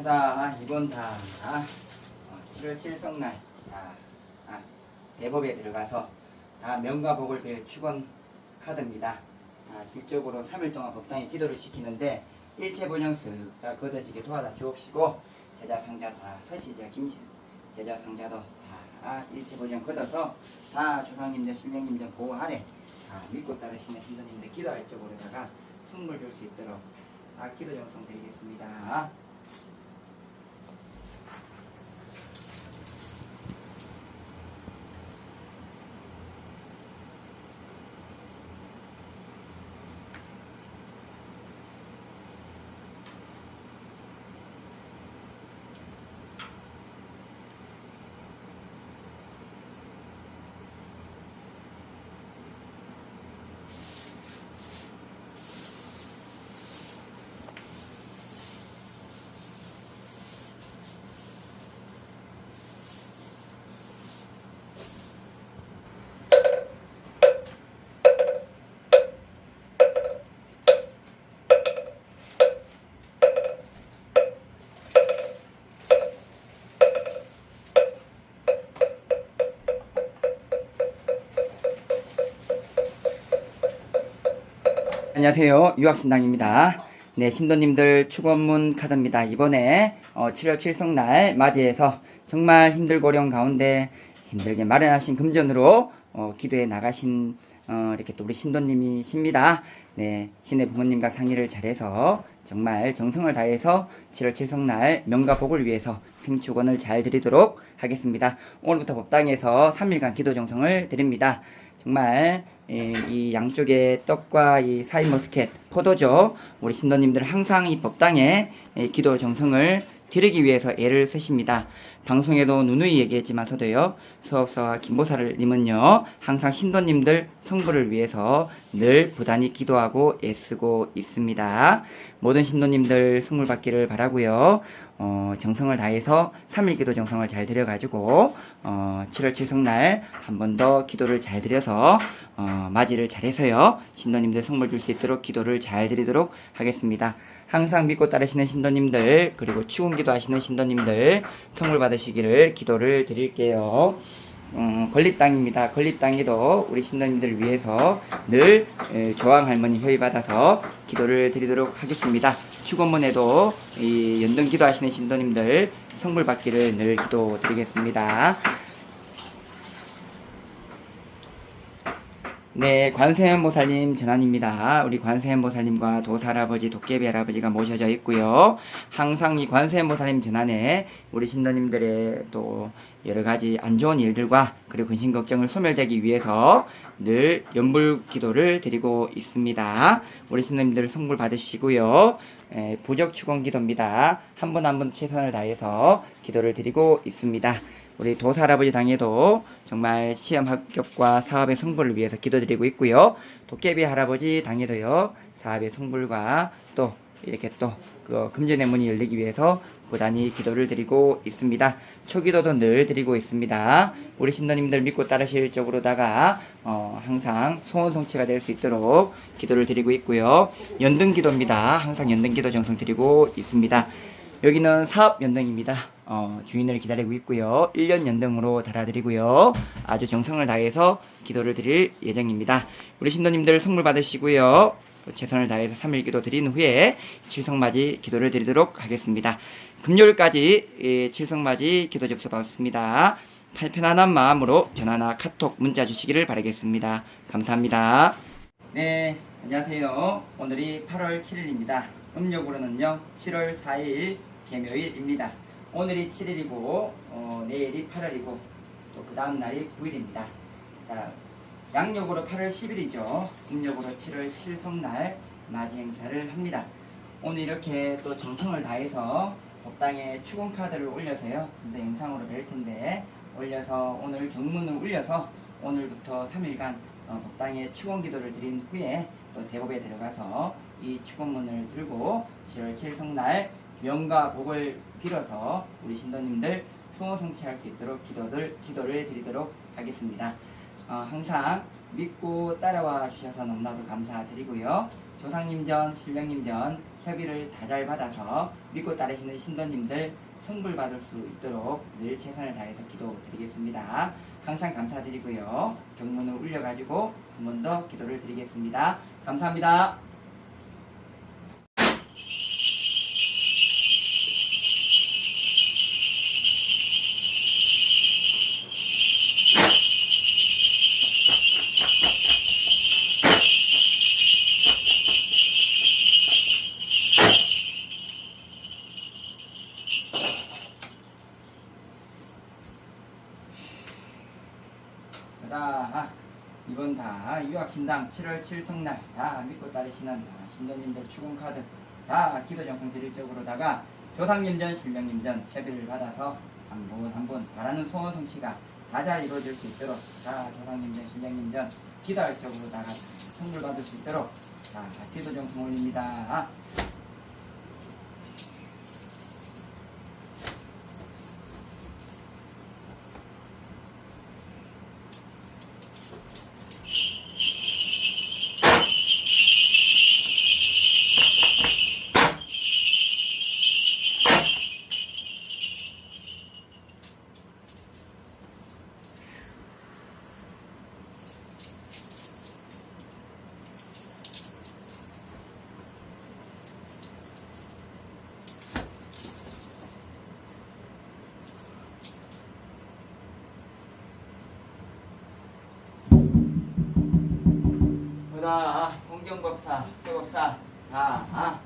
하다 이번 다 어, 7월 7성날 아, 아, 대법에 들어가서 다 명과 복을 빌 축원 카드입니다. 아, 일적으로 3일 동안 법당에 기도를 시키는데 일체 번영스 다 거둬지게 도와다 주옵시고 제자 상자 다 설치자 김신 제자 상자도 다 일체 번영 걷어서 다 조상님들 신령님들 보호 아래 아, 믿고 따르시는 신도님들 기도할 적으로다가 선물 줄 수 있도록 아, 기도 정성 드리겠습니다. 안녕하세요. 유학신당입니다. 네, 신도님들 축원문 카드입니다. 이번에 어, 7월 7성날 맞이해서 정말 힘들고 어려운 가운데 힘들게 마련하신 금전으로 어, 기도에 나가신 어, 이렇게 또 우리 신도님이십니다. 네, 신의 부모님과 상의를 잘해서 정말 정성을 다해서 7월 7성날 명과 복을 위해서 생축원을 잘 드리도록 하겠습니다. 오늘부터 법당에서 3일간 기도 정성을 드립니다. 정말 이, 이 양쪽에 떡과 이 사이머스켓 포도죠. 우리 신도님들 항상 이 법당에 이 기도 정성을 기르기 위해서 애를 쓰십니다. 방송에도 누누이 얘기했지만서도요. 수업사와 김보사를 님은요. 항상 신도님들 성부를 위해서 늘 부단히 기도하고 애쓰고 있습니다. 모든 신도님들 성물 받기를 바라고요. 어, 정성을 다해서 3일 기도 정성을 잘 드려가지고 어, 7월 7성날 한 번 더 기도를 잘 드려서 어, 맞이를 잘해서요 신도님들 성물 줄 수 있도록 기도를 잘 드리도록 하겠습니다. 항상 믿고 따르시는 신도님들 그리고 추운 기도 하시는 신도님들 성물 받으시기를 기도를 드릴게요. 음, 건립당입니다. 건립당에도 우리 신도님들 위해서 늘 에, 조항 할머니 협의 받아서 기도를 드리도록 하겠습니다. 축원문에도 이 연등 기도하시는 신도님들 성불 받기를 늘 기도 드리겠습니다. 네, 관세음보살님 전환입니다. 우리 관세음보살님과 도사할아버지, 도깨비 할아버지가 모셔져 있고요. 항상 이 관세음보살님 전환에 우리 신도님들의 또 여러 가지 안 좋은 일들과 그리고 근심 걱정을 소멸되기 위해서 늘 연불 기도를 드리고 있습니다. 우리 신도님들 성불 받으시고요. 에, 부적 축원 기도입니다. 한 분 한 분 최선을 다해서 기도를 드리고 있습니다. 우리 도사 할아버지 당에도 정말 시험 합격과 사업의 성불을 위해서 기도드리고 있고요. 도깨비 할아버지 당에도요. 사업의 성불과 또 이렇게 또 그 금전의 문이 열리기 위해서 부단히 기도를 드리고 있습니다. 초기도도 늘 드리고 있습니다. 우리 신도님들 믿고 따르실 쪽으로다가 어, 항상 소원 성취가 될 수 있도록 기도를 드리고 있고요. 연등 기도입니다. 항상 연등 기도 정성 드리고 있습니다. 여기는 사업 연등입니다. 어, 주인을 기다리고 있고요. 1년 연등으로 달아드리고요. 아주 정성을 다해서 기도를 드릴 예정입니다. 우리 신도님들 선물 받으시고요. 또 최선을 다해서 3일 기도 드린 후에 칠성맞이 기도를 드리도록 하겠습니다. 금요일까지 예, 칠성맞이 기도 접수 받습니다. 편안한 마음으로 전화나 카톡 문자 주시기를 바라겠습니다. 감사합니다. 네, 안녕하세요. 오늘이 8월 7일입니다. 음력으로는요, 7월 4일 개묘일입니다. 오늘이 7일이고, 어, 내일이 8월이고, 또 그 다음 날이 9일입니다. 자, 양력으로 8월 10일이죠. 음력으로 7월 7성날 맞이 행사를 합니다. 오늘 이렇게 또 정성을 다해서 법당에 축원 카드를 올려서요. 근데 영상으로 뵐 텐데 올려서 오늘 경문을 올려서 오늘부터 3일간 어, 법당에 축원 기도를 드린 후에 또 대법에 들어가서 이 축원문을 들고 7월 7성날 명과 복을 빌어서 우리 신도님들 수호 성취할 수 있도록 기도를 기도를 드리도록 하겠습니다. 어, 항상 믿고 따라와 주셔서 너무나도 감사드리고요. 조상님전, 신령님전 협의를 다 잘 받아서 믿고 따르시는 신도님들 승불 받을 수 있도록 늘 최선을 다해서 기도드리겠습니다. 항상 감사드리고요. 경문을 울려가지고 한 번 더 기도를 드리겠습니다. 감사합니다. 7월 7성날. 다 믿고 따르시는 다 신도님들 추궁 카드 다 기도 정성 드릴 적으로다가 조상님전, 신령님전 협의를 받아서 한 분 한 분 바라는 소원 성취가 다잘 이루어질 수 있도록. 자 조상님전, 신령님전 기도할 적으로다가 선물 받을 수 있도록. 자 기도 정성 올립니다. 성경법사, 세법사 다 아,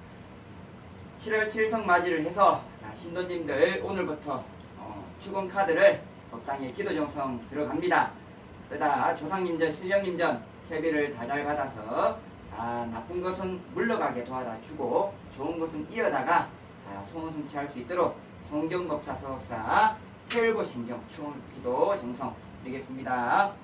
7월 7성 맞이를 해서 자, 신도님들 오늘부터 어, 축원 카드를 법당에 기도 정성 들어갑니다. 그러다 조상님전, 신령님전 협의를 다 잘 받아서 아, 나쁜 것은 물러가게 도와다 주고 좋은 것은 이어다가 아, 소원 성취할 수 있도록 성경법사, 서법사 태울고 신경 축원 기도 정성 드리겠습니다.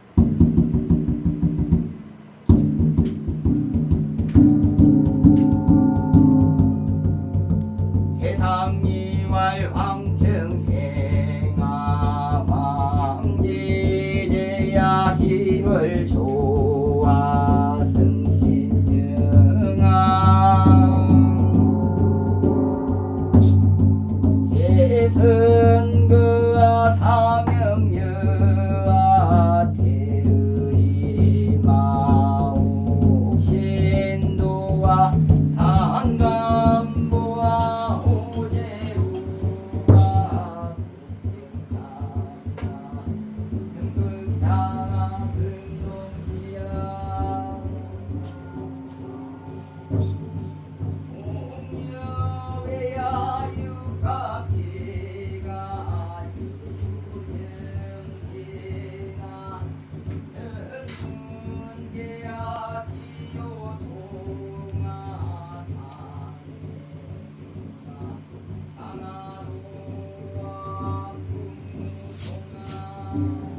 嗯。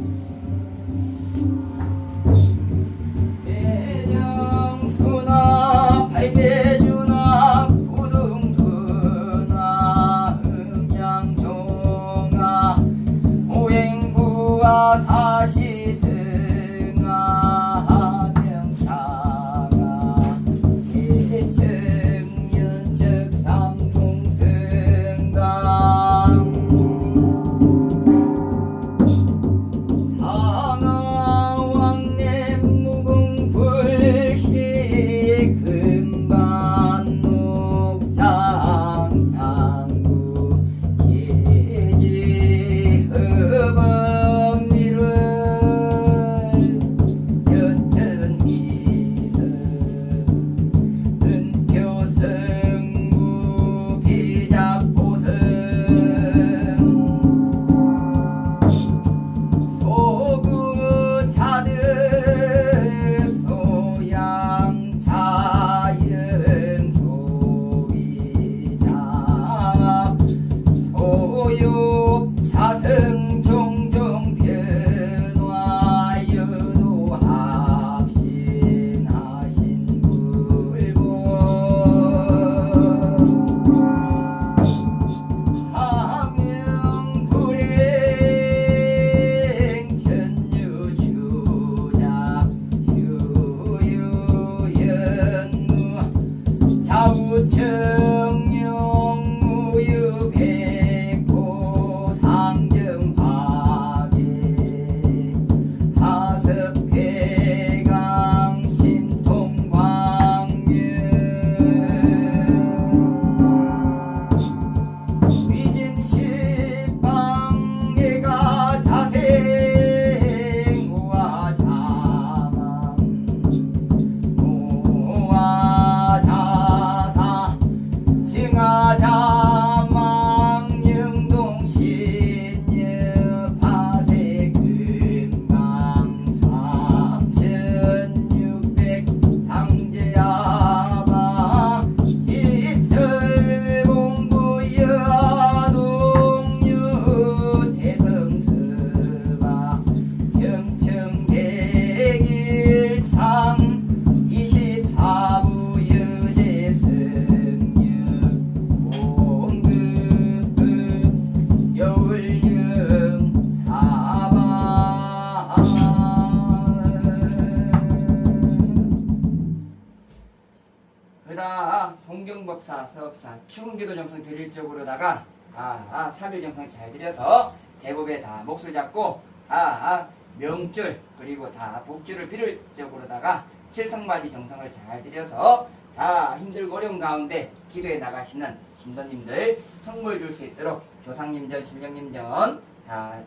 추금기도 정성 드릴 쪽으로다가 아, 아 3일 정성 잘 드려서 대법에 다 몫을 잡고 아, 아 명줄 그리고 다 복주를 빌을 쪽으로다가 칠성맞이 정성을 잘 드려서 다 힘들고 어려운 가운데 기도에 나가시는 신도님들 선물 줄 수 있도록 조상님전 신령님전 다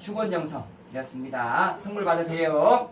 축원정성 드렸습니다. 선물 받으세요.